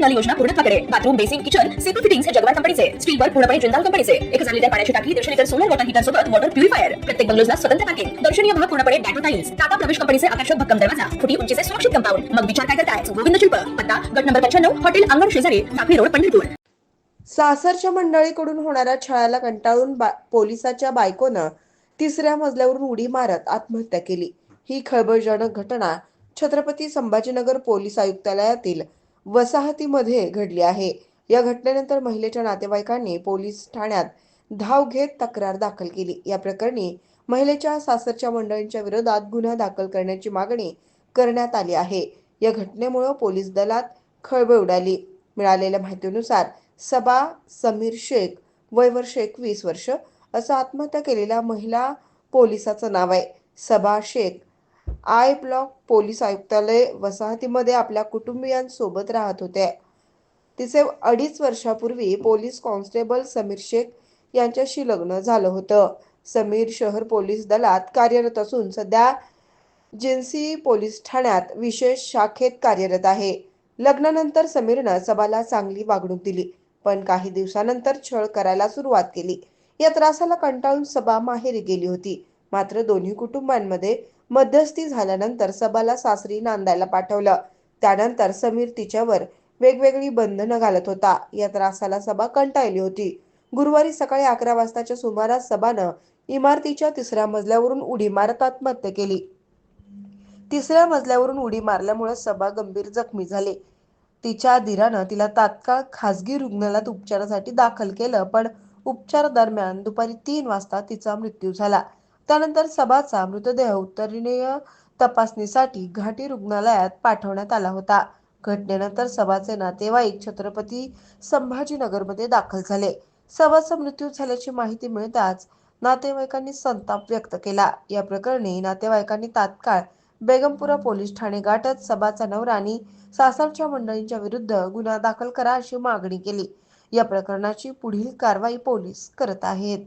Null योजना पूर्णत्वाकडे bathroom basin kitchen CP fittings हे जगवार कंपनीचे स्टील स्टीलवर पूर्णपणे जिंदाल कंपनीचे एक हजार लिटर पाण्याची टाकी दीडशे लिटर सोलर वॉटर हीटर सोबत वॉटर प्युरिफायर प्रत्येक बंगलोजला स्वतंत्र पार्किंग दर्शनीय भाग पूर्णपणे डॅटो टाईल्स टाटा प्रवेश कंपनीचे आकर्षक भक्कम दरवाजा. फुटी उंचीचे सुरक्षित कंपाऊंड मग विचार काय करताय? गोविंद शिल्प. पत्ता गट नंबर पंच्याण्णव हॉटेल अंगण शेजारी साखळी रोड पंढरपूर. सासरच्या मंडळीकडून होणाऱ्या छळाला कंटाळून बा- पोलिसाच्या बायकोनं तिसऱ्या मजल्यावरून उडी मारत आत्महत्या केली. ही खळबळजनक घटना छत्रपती संभाजीनगर पोलीस आयुक्तालयातील वसाहतीमध्ये घडली आहे. या घटनेनंतर महिलेच्या नातेवाईकांनी पोलीस ठाण्यात धाव घेत तक्रार दाखल केली. या प्रकरणी महिलेच्या सासरच्या मंडळींच्या विरोधात गुन्हा दाखल करण्याची मागणी करण्यात आली आहे. या घटनेमुळे पोलीस दलात खळबळ उडाली. मिळालेल्या माहितीनुसार सबा समीर शेख वय वर्ष एकवीस वर्ष असं आत्महत्या केलेल्या महिला पोलिसाचं नाव आहे. Saba Shaikh I block police आयुक्तालय वसाहतीमध्ये आपल्या कुटुंबियांसोबत राहत होत्या तिचे अडीच वर्षापूर्वी पोलीस कॉन्स्टेबल समीर शेख यांच्याशी लग्न झालं होतं. समीर शहर पोलीस दलात कार्यरत असून सध्या जिन्सी पोलीस ठाण्यात विशेष शाखेत कार्यरत आहे. लग्नानंतर समीरनं सबाला चांगली वागणूक दिली पण काही दिवसानंतर छळ करायला सुरुवात केली. या त्रासाला कंटाळून सबा माहेरी गेली होती. मात्र दोन्ही कुटुंबांमध्ये मध्यस्थी झाल्यानंतर सबाला सासरी नांदायला पाठवलं. त्यानंतर समीर तिच्यावर वेगवेगळी बंधनं घालत होता. या त्रासाला सभा कंटाळली होती. गुरुवारी सकाळी अकरा वाजताच्या सुमारास सभानं इमारतीच्या तिसऱ्या मजल्यावरून उडी मारत आत्महत्या केली. तिसऱ्या मजल्यावरून उडी मारल्यामुळे सभा गंभीर जखमी झाले. तिच्या धीरानं तिला तात्काळ खासगी रुग्णालयात उपचारासाठी दाखल केलं पण उपचार दरम्यान दुपारी तीन वाजता तिचा मृत्यू झाला. त्यानंतर सबाचा मृतदेह उत्तरीय तपासणीसाठी घाटी रुग्णालयात पाठवण्यात आला होता. घटनेनंतर सभाचे नातेवाईक छत्रपती संभाजीनगरमध्ये दाखल झाले. सभाचा मृत्यू झाल्याची माहिती मिळताच नातेवाईकांनी संताप व्यक्त केला. या प्रकरणी नातेवाईकांनी तात्काळ बेगमपुरा पोलीस ठाणे गाठत सभाचा नवरा आणि सासरच्या मंडळींच्या विरुद्ध गुन्हा दाखल करा अशी मागणी केली. या प्रकरणाची पुढील कारवाई पोलीस करत आहेत.